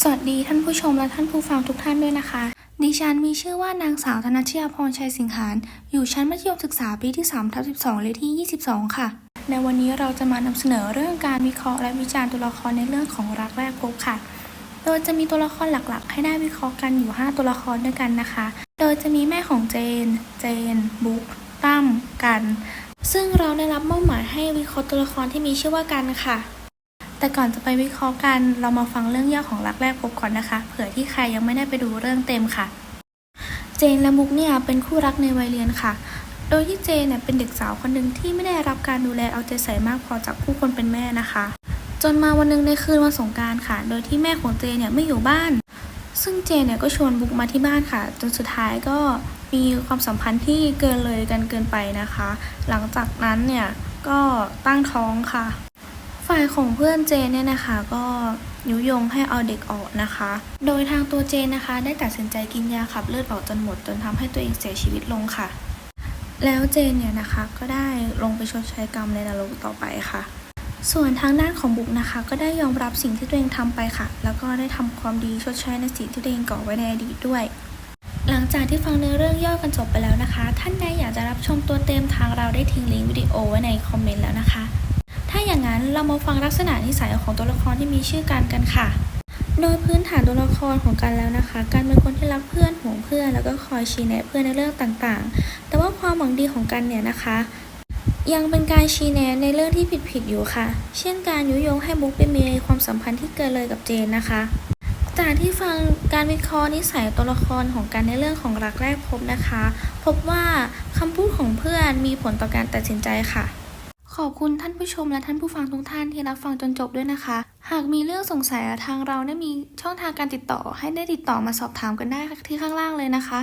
สวัสดีท่านผู้ชมและท่านผู้ฟังทุกท่านด้วยนะคะ ดิฉันมีชื่อว่านางสาวธนชยาพรชัยสิงหารอยู่ชั้นมัธยมศึกษาปีที่3ทับ12 เลขที่ 22 ค่ะ ในวันนี้เราจะมานำเสนอเรื่องการวิเคราะห์และวิจารณ์ตัวละครในเรื่องของรักแรกพบค่ะ โดยจะมีตัวละครหลักๆ ให้ได้วิเคราะห์กันอยู่ 5 ตัวละครด้วยกันนะคะ โดยจะมีแม่ของเจน เจน บุ๊กตั้ม กัน ซึ่งเราได้รับมอบหมายให้วิเคราะห์ตัวละครที่มีชื่อว่ากันค่ะ แต่ก่อนจะไปวิเคราะห์กัน เรามาฟังเรื่องย่อของรักแรกพบก่อนนะคะ เผื่อที่ใครยังไม่ได้ไปดูเรื่องเต็มค่ะ เจนและมุกเนี่ยเป็นคู่รักในวัยเรียนค่ะ โดยที่เจนเนี่ยเป็นเด็กสาวคนหนึ่งที่ไม่ได้รับการดูแลเอาใจใส่มากพอจากผู้คนเป็นแม่นะคะ จนมาวันหนึงในคืนวันสงกรารค่ะ โดยที่แม่ของเจนเนี่ยไม่อยู่บ้าน ซึ่งเจนเนี่ยก็ชวนบุกมาที่บ้านค่ะ จนสุดท้ายก็มีความสัมพันธ์ที่เกินเลยกันเกินไปนะคะ หลังจากนั้นเนี่ยก็ตั้งท้องค่ะ ฝ่ายของเพื่อนเจนเนี่ยนะคะก็ยุยงให้เอาเด็กออกนะคะ โดยทางตัวเจนนะคะ ได้ตัดสินใจกินยาขับเลือดออกจนหมด จนทำให้ตัวเองเสียชีวิตลงค่ะ แล้วเจนเนี่ยนะคะก็ได้ลงไปชดใช้กรรมในนรกต่อไปค่ะ ส่วนทางด้านของบุกนะคะ ก็ได้ยอมรับสิ่งที่ตัวเองทำไปค่ะ แล้วก็ได้ทำความดีชดใช้ในสิ่งที่ตัวเองก่อไว้ในอดีตด้วย หลังจากที่ฟังเนื้อเรื่องย่อกันจบไปแล้วนะคะ ท่านใดอยากจะรับชมตัวเต็มทางเราได้ทิ้งลิงก์วิดีโอไว้ในคอมเมนต์แล้วนะคะ ถ้าอย่างนั้นเรามาฟังลักษณะนิสัยของตัวละครที่มีชื่อกันกันค่ะ โดยพื้นฐานตัวละครของกันแล้วนะคะ กันเป็นคนที่รักเพื่อนห่วงเพื่อน แล้วก็คอยชี้แนะเพื่อนในเรื่องต่างๆ แต่ว่าความหวังดีของกันเนี่ยนะคะ ยังเป็นการชี้แนะในเรื่องที่ผิดๆอยู่ค่ะ เช่นการยุยงให้บุ๊กไปมีความสัมพันธ์ที่เกินเลยกับเจนนะคะจากที่ฟังการวิเคราะห์นิสัยตัวละครของกันในเรื่องของรักแรกพบนะคะ พบว่าคำพูดของเพื่อนมีผลต่อการตัดสินใจค่ะ ขอบคุณท่านผู้ชมและท่านผู้ฟังทุกท่านที่รับฟังจนจบด้วยนะคะ หากมีเรื่องสงสัยทางเราได้มีช่องทางการติดต่อให้ได้ติดต่อมาสอบถามกันได้ที่ข้างล่างเลยนะคะ